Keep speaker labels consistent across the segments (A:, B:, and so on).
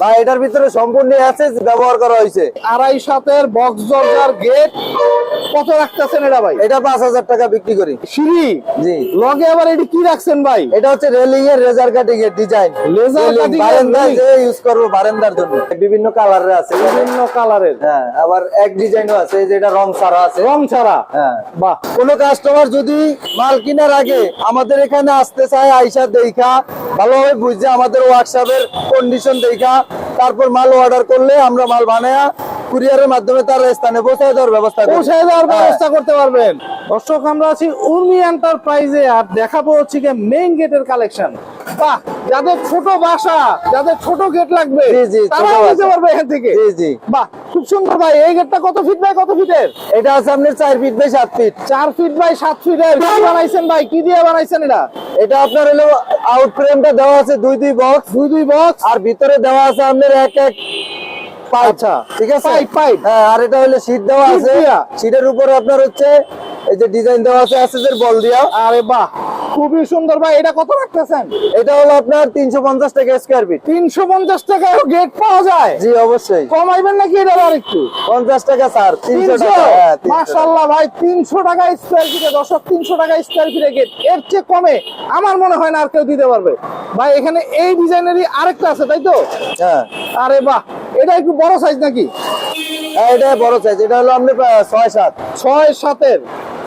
A: বা এটার ভিতরে সম্পূর্ণ অ্যাসেস ব্যবহার করা হয়েছে।
B: আড়াই সাতের বক্স দরজার গেট কত রাখতেছেন এটা ভাই?
A: এটা পাঁচ হাজার টাকা বিক্রি করি।
B: সিঁড়ি?
A: জি।
B: লগে আবার এটি কি রাখছেন ভাই?
A: এটা হচ্ছে রেলিং এর রেজার কাটিং এর ডিজাইন
B: cutting এর
A: বারান্দা যে ইউজ করব বারান্দার জন্য। বিভিন্ন কালারের আছে।
B: বিভিন্ন কালারের
A: হ্যাঁ আবার এক ডিজাইনও আছে যেটা রং ছাড়া আছে।
B: রং ছাড়া?
A: হ্যাঁ।
B: বাহ।
A: কোনো কাস্টমার যদি মাল কেনার আগে আমাদের এখানে আসতে চায় আইসা দেখা ভালোভাবে বুঝছে আমাদের ওয়ার্কশপের কন্ডিশন দেখা তারপর মাল অর্ডার করলে আমরা মাল বানায়া কুরিয়ারের মাধ্যমে তার স্থানে পৌঁছায় দেওয়ার ব্যবস্থা পৌঁছায়
B: পৌঁছে দেওয়ার
A: হ্যাঁ।
B: ব্যবস্থা করতে পারবেন। দর্শক আমরা আছি উর্মি এন্টারপ্রাইজে আর দেখাবো হচ্ছে গিয়ে মেইন গেটের কালেকশন বাহ যাদের ছোট বাসা যাদের ছোট গেট লাগবে তারাও নিতে পারবে এখান থেকে।
A: জি জি।
B: বাহ খুব সুন্দর ভাই এই গেটটা কত ফিট বাই কত ফিটের
A: এটা আছে আপনার চার ফিট বাই সাত ফিট
B: চার ফিট বাই সাত ফিটের কি বানাইছেন ভাই? কি দিয়ে বানাইছেন এটা?
A: এটা আপনার হলো আউট ফ্রেমটা দেওয়া আছে দুই দুই বক্স
B: দুই দুই বক্স
A: আর ভিতরে দেওয়া আছে আপনার এক এক পাইপ
B: আচ্ছা।
A: ঠিক আছে?
B: Pipe, pipe.
A: হ্যাঁ আর এটা হলো সিট দেওয়া আছে। সিটের উপরে আপনার হচ্ছে এই যে ডিজাইন দেওয়া আছে এসএস বল দিয়া।
B: আরে বাহ খুবই সুন্দর ভাই এটা কত রাখতেছেন?
A: এটা হলো আপনার তিনশো পঞ্চাশ টাকা স্কোয়ার ফিট
B: তিনশো পঞ্চাশ টাকায় গেট পাওয়া যায়?
A: জি অবশ্যই।
B: কমাইবেন নাকি এটা আর একটু?
A: পঞ্চাশ টাকা স্যার তিনশো টাকা হ্যাঁ, 300 টাকা।
B: মাশাল্লাহ ভাই তিনশো টাকা স্কোয়ার ফিটে দর্শক তিনশো টাকা স্কোয়ার ফিটে গেটের চেয়ে কমে আমার মনে হয় না আর কেউ দিতে পারবে। ভাই এখানে এই ডিজাইনেরই আরেকটা আছে তাই তো?
A: হ্যাঁ।
B: আরে বাহ এটা একটু বড় সাইজ নাকি?
A: হ্যাঁ, এটা বড় সাইজ এটা হলো আপনি আহ, ছয় সাত।
B: ছয় সাতের।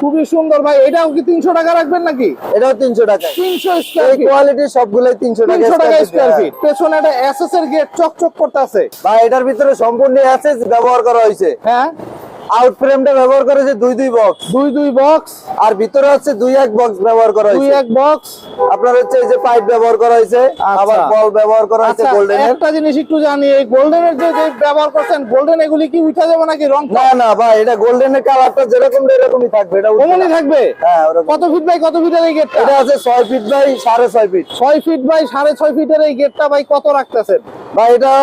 B: খুবই সুন্দর ভাই এটাও কি তিনশো টাকা রাখবেন নাকি?
A: এটাও তিনশো টাকা।
B: তিনশো স্কোয়ার
A: কোয়ালিটি সবগুলোই তিনশো টাকা
B: তিনশো টাকা স্কোয়ার। ফিট পেছনে একটা এস এর গেট চকচক করতে আছে
A: বা এটার ভিতরে সম্পূর্ণ অ্যাসেস ব্যবহার করা হয়েছে।
B: হ্যাঁ?
A: আউট ফ্রেমটা ব্যবহার করেছে দুই দুই বক্স
B: দুই দুই বক্স
A: আর ভিতরে হচ্ছে দুই এক বক্স ব্যবহার করা
B: দুই এক বক্স
A: আপনার হচ্ছে এই যে পাইপ ব্যবহার করা হয়েছে
B: আচ্ছা।
A: আবার বল ব্যবহার করা হয়েছে
B: আচ্ছা
A: গোল্ডেনের
B: একটা জিনিস একটু জানি এই গোল্ডেনের যে ব্যবহার করছেন গোল্ডেন এগুলি কি উঠা যাবে নাকি রং
A: না না ভাই এটা গোল্ডেনের কালারটা যেরকম এরকমই থাকবে এটা উঠবে
B: ওমনি থাকবে?
A: হ্যাঁ
B: কত ফিট বাই কত ফিটের এই গেটটা
A: এটা আছে ছয় ফিট বাই সাড়ে ছয় ফিট
B: ছয় ফিট বাই সাড়ে ছয় ফিটের এই গেটটা ভাই কত রাখতেছেন?
A: ভাই এটা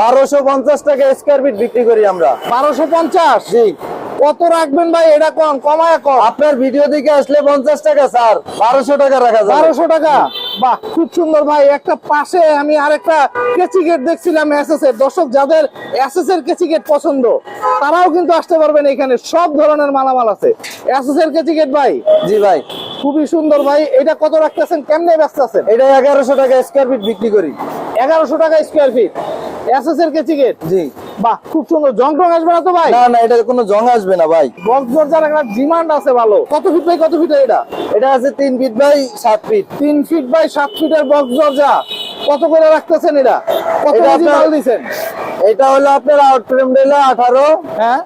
A: বারোশো পঞ্চাশ টাকা স্কোয়ার ফিট বিক্রি করি আমরা।
B: বারোশো পঞ্চাশ?
A: জি।
B: কত রাখবেন ভাই? এটা কম কমায় কম।
A: আপনার ভিডিও দিকে আসলে পঞ্চাশ টাকা স্যার। বারোশো টাকা রাখা
B: বারোশো টাকা? বাহ খুব সুন্দর ভাই। একটা পাশে আমি আরেকটা কেচি গেট দেখছিলাম এসএস এর। দর্শক যাদের এসএস এর কেচি গেট পছন্দ তারাও কিন্তু আসতে পারবেন এখানে। সব ধরনের মালামাল আছে। এসএস এর কেচি গেট ভাই?
A: জি ভাই।
B: খুবই সুন্দর ভাই। এটা কত রাখতেছেন? কেমনে ব্যস্ত আছেন?
A: এটা এগারোশো টাকা স্কোয়ার ফিট বিক্রি করি।
B: এগারোশো টাকা স্কোয়ার ফিট এসএস এর কেচি গেট
A: জি।
B: বাহ খুব সুন্দর। জং টং আসবে না তো ভাই?
A: না না এটা কোনো জং আসবে না ভাই।
B: বক্স দরজার একটা ডিমান্ড আছে ভালো। কত ফিট বাই কত ফিট এটা?
A: এটা আছে তিন ফিট বাই সাত ফিট
B: তিন ফিট বাই সাত ফিটের বক্স দরজা কত করে রাখতেছেন এটা? কত মাল দিছেন?
A: এটা হলো আপনার আউট ফ্রেম দিলে আঠারো।
B: হ্যাঁ।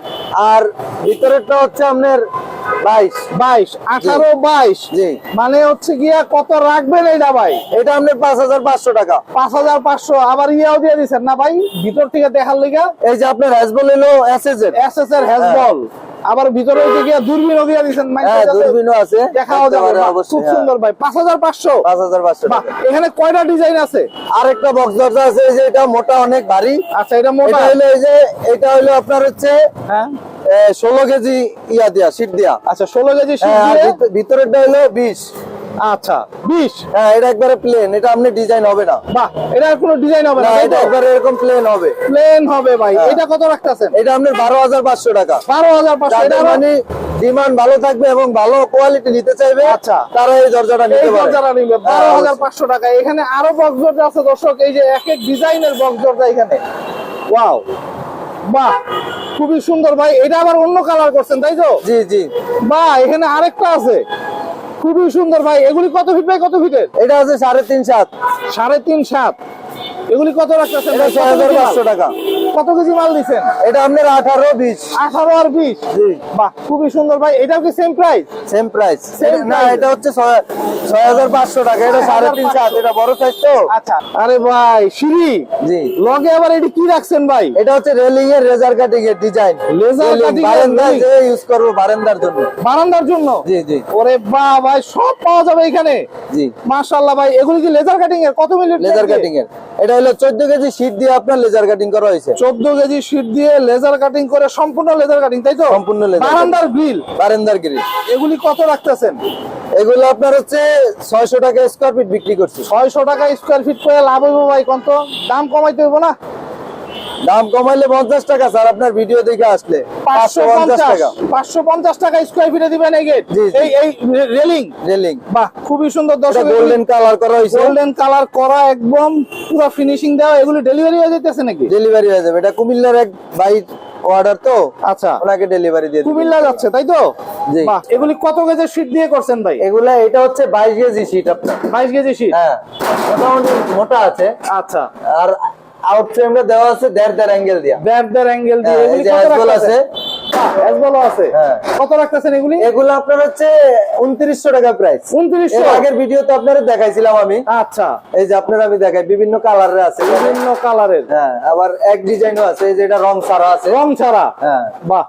A: আর ভিতরেরটা হচ্ছে আপনার বাইশ।
B: বাইশ আঠারো বাইশ। মানে হচ্ছে গিয়া কত রাখবেন এটা ভাই?
A: এটা আপনার পাঁচ হাজার পাঁচশো টাকা।
B: পাঁচ হাজার পাঁচশো আবার ইয়াও দিয়ে দিচ্ছেন না ভাই? ভিতর থেকে দেখার লিগা?
A: এই যে আপনার হ্যাজবল এলো এসএস এর
B: এস এস এর হ্যাজবল আবার ভিতরে হচ্ছে গিয়া দূরবীনও দিয়ে দিচ্ছেন
A: দূরবীনও আছে।
B: দেখাও যাবে
A: পারে
B: বাহ,
A: অবশ্যই,
B: খুব। সুন্দর ভাই। পাঁচ হাজার পাঁচশো?
A: পাঁচ হাজার পাঁচশো।
B: এখানে কয়টা ডিজাইন আছে?
A: আরেকটা বক্স দরজা আছে এই যে এটা মোটা অনেক ভারী।
B: আচ্ছা এটা মোটা।
A: হলো এই যে এটা হলো আপনার হচ্ছে
B: হ্যাঁ।
A: ষোলো কেজি ইয়া দিয়া শীত দিয়া।
B: আচ্ছা ষোলো কেজি
A: হ্যাঁ, আর
B: সুদ দিয়ে
A: ভিত- ভিতরেরটা হলো বিশ।
B: আচ্ছা বিশ?
A: হ্যাঁ এটা একবারে প্লেন এটা আপনি ডিজাইন হবে না।
B: বাহ এটার কোনো ডিজাইন হবে
A: না এটা একবারে এরকম প্লেন হবে।
B: প্লেন হবে ভাই
A: হ্যাঁ।
B: এটা কত রাখতেছেন?
A: এটা আপনার বারো হাজার পাঁচশো টাকা।
B: বারো হাজার পাঁচশো এটা
A: যাদের মানে ডিমান্ড ভালো থাকবে এবং ভালো কোয়ালিটি নিতে চাইবে
B: আচ্ছা।
A: তারা এই দরজাটা নিতে পারে।
B: দরজাটা নিবে।
A: হ্যাঁ,
B: বারো হাজার
A: অবশ্যই।
B: পাঁচশো টাকা। এখানে আরও বক্স দরজা আছে দর্শক এই যে এক এক ডিজাইনের বক্স দরজা এখানে। ওয়াও বাহ খুবই সুন্দর ভাই। এটা আবার অন্য কালার করছেন তাই তো?
A: জি জি।
B: বাহ এখানে আরেকটা আছে। খুবই সুন্দর ভাই। এগুলি কত ফিট বাই কত ফিটের
A: এটা আছে সাড়ে তিন সাত।
B: সাড়ে তিন সাত। এগুলি কত রাখতেছেন
A: পাঁচশো টাকা।
B: কত কেজি মাল দিচ্ছেন
A: এটা আপনার আঠারো বিশ।
B: আঠারো আর বিশ?
A: জি।
B: বাহ খুবই সুন্দর ভাই। এটাও কি সেম প্রাইস
A: সেম প্রাইস না এটা হচ্ছে ছয় ছয় হাজার পাঁচশো টাকা। এটা সাড়ে তিন সাত। এটা বড় সাইজ তো।
B: আচ্ছা। আরে ভাই সিঁড়ি?
A: জি।
B: লগে আবার এটি কি রাখছেন ভাই?
A: এটা হচ্ছে রেলিং এর রেজার কাটিং এর ডিজাইন বারান্দা যে ইউজ করব বারান্দার জন্য।
B: বারান্দার জন্য?
A: জি জি।
B: ওরে বাহ ভাই সব পাওয়া যাবে এখানে?
A: জি।
B: মাশাআল্লাহ ভাই এগুলি কি লেজার কাটিং এর? কত মিনিট
A: লেজার কাটিং এর। এটা হলো চোদ্দ কেজি শীত দিয়ে আপনার লেজার কাটিং করা হয়েছে।
B: 14 কেজি শীত দিয়ে লেজার কাটিং করে সম্পূর্ণ লেজার কাটিং তাই তো?
A: সম্পূর্ণ
B: বারান্দার গ্রিল
A: বারান্দার গ্রিল
B: এগুলি কত রাখতেছেন?
A: এগুলো আপনার হচ্ছে ছয়শো টাকা স্কোয়ার ফিট বিক্রি করছি।
B: 600 টাকা স্কোয়ার ফিট করে লাভ হইব ভাই কত দাম কমাইতে হইব না?
A: দাম কমাইলে পঞ্চাশ টাকা স্যার আপনার ভিডিও দেখে আসলে।
B: পাঁচশো
A: পঞ্চাশ টাকা।
B: পাঁচশো পঞ্চাশ টাকা স্কোয়ার ফিটে দিবেন এই গেট। এই এই রেলিং
A: রেলিং
B: বাহ খুবই সুন্দর দর্শক।
A: গোল্ডেন কালার করা হয়েছে
B: গোল্ডেন কালার করা একদম পুরো ফিনিশিং দেওয়া। এগুলি ডেলিভারি হয়ে নাকি?
A: ডেলিভারি হয়ে যাবে। এটা কুমিল্লার এক বাইর অর্ডার তো।
B: আচ্ছা।
A: ওনাকে ডেলিভারি দিয়ে
B: কুমিল্লা যাচ্ছে তাই তো?
A: জি।
B: এগুলি কত কেজির শীট দিয়ে করছেন ভাই?
A: এগুলা এটা হচ্ছে বাইশ কেজি শীট আপনার।
B: বাইশ কেজি শীট
A: হ্যাঁ। মোটামুটি মোটা আছে।
B: আচ্ছা।
A: আর আউট ফ্রেমটা দেওয়া আছে দেড় দেড় অ্যাঙ্গেল দিয়া।
B: দেড় দেড় অ্যাঙ্গেল দিয়ে।
A: হ্যাঁ, এই
B: এগুলি
A: যে
B: কত
A: আছে।
B: অ্যাসবলও আছে।
A: হ্যাঁ।
B: কত রাখতেছেন এগুলি?
A: এগুলো আপনার হচ্ছে উনত্রিশশো টাকা প্রাইস আগের আপনারা দেখাইছিলাম আমি।
B: আচ্ছা।
A: এই যে আপনার আমি দেখাই বিভিন্ন কালারের আছে।
B: বিভিন্ন কালারের
A: হ্যাঁ আবার এক ডিজাইনও আছে এই যে এটা রং ছাড়া আছে।
B: রং ছাড়া?
A: হ্যাঁ।
B: বাহ।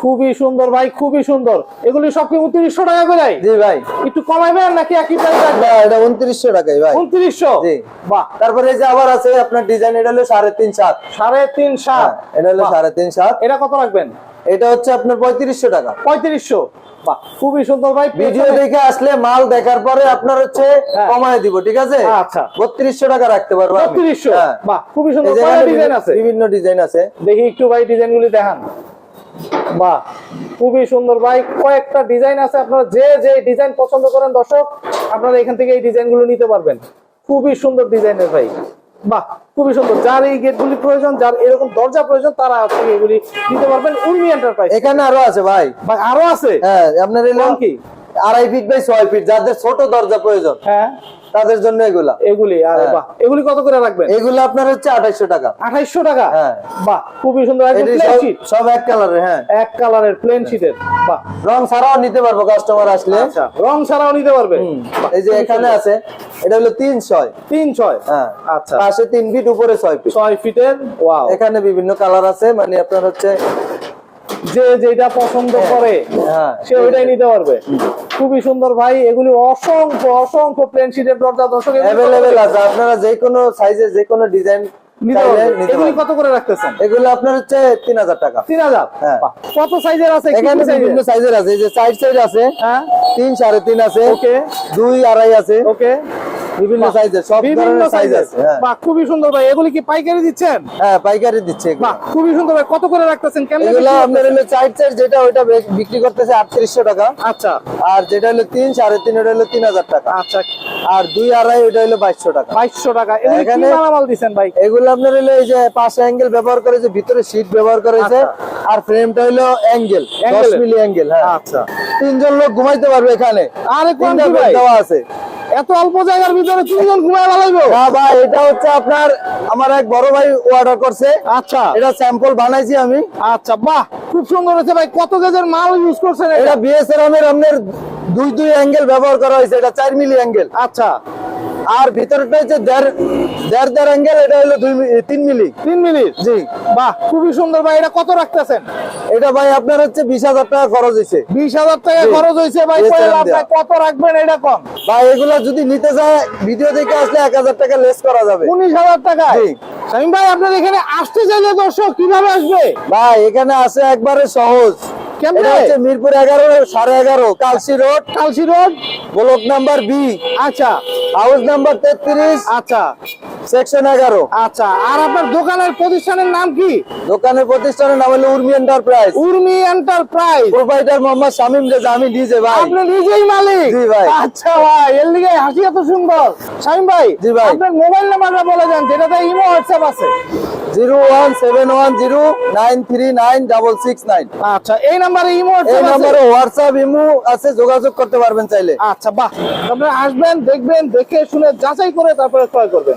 B: খুবই সুন্দর ভাই খুবই সুন্দর। এগুলি সব কি উনত্রিশশো টাকা করে?
A: জি ভাই।
B: একটু কমাইবেন নাকি একই প্রাইস
A: না এটা উনত্রিশশো টাকাই ভাই।
B: উনত্রিশশো?
A: জি।
B: বাহ।
A: তারপরে এই যে আবার আছে আপনার ডিজাইন এটা হলো সাড়ে তিন সাত।
B: সাড়ে তিন সাত।
A: হ্যাঁ, এটা হলো সাড়ে তিন সাত।
B: এটা কত রাখবেন?
A: এটা হচ্ছে আপনার পঁয়ত্রিশশো টাকা।
B: পঁয়ত্রিশশো। খুবই সুন্দর ভাই।
A: ভিডিও দেখে আসলে মাল দেখার পরে আপনার হচ্ছে
B: হ্যাঁ।
A: কমায় দিব ঠিক আছে?
B: আচ্ছা।
A: বত্রিশশো টাকা রাখতে পারব।
B: বত্রিশশো?
A: হ্যাঁ।
B: খুবই সুন্দর। ডিজাইন আছে?
A: বিভিন্ন ডিজাইন আছে।
B: দেখি একটু ভাই ডিজাইন গুলি দেখান। বাহ খুবই সুন্দর। ভাই কয়েকটা ডিজাইন আছে আপনারা যে যে ডিজাইন পছন্দ করেন দর্শক আপনারা এখান থেকে এই ডিজাইনগুলো নিতে পারবেন। খুবই সুন্দর ডিজাইনের ভাই। বাহ খুবই সুন্দর। যার এই গেটগুলি প্রয়োজন যার এরকম দরজা প্রয়োজন তারা আছে এগুলি নিতে পারবেন। উর্মি এন্টারপ্রাইজ
A: এখানে আরও আছে ভাই।
B: ভাই আরও আছে?
A: হ্যাঁ আপনার এই
B: কোন কি?
A: আড়াই ফিট বাই ছয় ফিট যাদের ছোট দরজা প্রয়োজন।
B: হ্যাঁ।
A: তাদের জন্য এগুলা।
B: এগুলি আরে
A: হ্যাঁ।
B: বাহ। এগুলি কত করে রাখবেন?
A: এগুলো আপনার হচ্ছে আঠাইশো টাকা।
B: আঠাইশশো টাকা?
A: হ্যাঁ।
B: বাহ খুবই সুন্দর
A: সব- এক কালারের হ্যাঁ।
B: এক কালারের প্লেন শীটের বাহ।
A: রং ছাড়াও নিতে পারব কাস্টমার আসলে।
B: আচ্ছা রং ছাড়াও নিতে পারবে?
A: এই যে এখানে আছে এটা হলো তিন ছয়।
B: তিন ছয়?
A: হ্যাঁ।
B: আচ্ছা।
A: পাশে তিন ফিট উপরে ছয় ফিট
B: ছয় ফিটের ওয়াও
A: এখানে বিভিন্ন কালার আছে মানে আপনার হচ্ছে
B: যে যেটা পছন্দ করে
A: হ্যাঁ।
B: সে ওইটাই নিতে পারবে। খুবই সুন্দর ভাই এগুলি অসংখ্য অসংখ্য প্লেন শিটের দরজা দর্শক
A: অ্যাভেলেবেল আছে। আপনারা যে কোনো সাইজে যে কোনো ডিজাইন
B: কত করে রাখতেছেন?
A: এগুলো আপনার হচ্ছে তিন হাজার টাকা।
B: তিন হাজার। কত সাইজের আছে? কি কি
A: এখানে বিভিন্ন সাইজের আছে। যে সাইড সাইড আছে তিন সাড়ে তিন আছে
B: ওকে।
A: দুই আড়াই আছে।
B: ওকে।
A: বিভিন্ন সাইজের সব
B: বিভিন্ন
A: সাইজ আছে
B: বাহ খুবই সুন্দর ভাই। এগুলি কি পাইকারি দিচ্ছেন?
A: হ্যাঁ পাইকারি দিচ্ছে
B: বাহ খুবই সুন্দর ভাই। কত করে রাখতেছেন? কেমন
A: এগুলো আপনার হলো সাইড সাইড যেটা ওইটা বিক্রি করতেছে আটত্রিশশো টাকা।
B: আচ্ছা।
A: আর যেটা হলো তিন সাড়ে তিন ওটা হলো তিন হাজার টাকা।
B: আচ্ছা।
A: আর দুই আড়াই ওটা হলো বাইশশো টাকা।
B: বাইশশো টাকা। এগুলি কি
A: এখানে-
B: মালামাল ভাই?
A: এগুলো আপনার হলো এই যে পাশে অ্যাঙ্গেল ব্যবহার করেছে ভিতরে শীট ব্যবহার করেছে
B: আচ্ছা।
A: আর ফ্রেমটা হলো অ্যাঙ্গেল দশ মিলি অ্যাঙ্গেল হ্যাঁ।
B: আচ্ছা।
A: তিনজন লোক ঘুমাইতে পারবে এখানে।
B: আরে কোন
A: দেওয়া আছে।
B: এত অল্প জায়গার ভিতরে তিনজন ঘুমায়
A: না ভাই এটা হচ্ছে আপনার আমার এক বড় ভাই অর্ডার করছে।
B: আচ্ছা।
A: এটা স্যাম্পল বানাইছি আমি।
B: আচ্ছা বাহ খুব সুন্দর হয়েছে ভাই। কত গেজের মাল ইউজ করছেন এটা?
A: এটা বিএসআর এর আপনার দুই দুই অ্যাঙ্গেল ব্যবহার করা হয়েছে এটা চার মিলি অ্যাঙ্গেল
B: আচ্ছা।
A: আর ভিতরটা হচ্ছে দেড় দেড় দেড় অ্যাঙ্গেল এটা হলো দুই তিন মিলি।
B: তিন মিনিট
A: জি।
B: বাহ খুবই সুন্দর ভাই এটা কত রাখতেছেন?
A: এটা ভাই আপনার হচ্ছে বিশ হাজার টাকা খরচ হয়েছে
B: বিশ হাজার টাকা খরচ হয়েছে ভাই। কত রাখবেন এটা কম?
A: ভাই এগুলো যদি নিতে যায় ভিডিও দেখে আসলে এক হাজার টাকা লেস করা যাবে।
B: উনিশ হাজার টাকা। শামিম ভাই আপনার এখানে আসতে চাইলে দর্শক কীভাবে আসবে?
A: ভাই এখানে আছে একবারে সহজ। মিরপুর এগারো সাড়ে এগারো Kalshi road.
B: Kalshi road?
A: Block number B.
B: আচ্ছা।
A: হাউস নাম্বার তেত্রিশ।
B: আচ্ছা।
A: সেকশন এগারো।
B: আচ্ছা আর আপনার দোকানের প্রতিষ্ঠানের নাম কি?
A: দোকানের প্রতিষ্ঠানের নাম হলো Urmi enterprise
B: Urmi enterprise
A: provider Mohammad Shamim Reza আমি নিজে ভাই।
B: আপনি নিজেই মালিক?
A: জি ভাই।
B: আচ্ছা ভাই এর লিগে হাসি এত সুন্দর। শামিম ভাই
A: জি ভাই।
B: আপনার মোবাইল নাম্বারটা বলে যান যেটাতে ইমো হোয়াটসঅ্যাপ আছে।
A: Zero one seven one zero nine three nine double six nine.
B: আচ্ছা এই নাম্বারে ইমো
A: এই
B: হোয়াটসঅ্যাপ
A: হোয়াটসঅ্যাপ ইমো আছে যোগাযোগ করতে পারবেন চাইলে।
B: আচ্ছা বাহ। আপনারা আসবেন দেখবেন দেখে শুনে যাচাই করে তারপরে ক্রয় করবেন।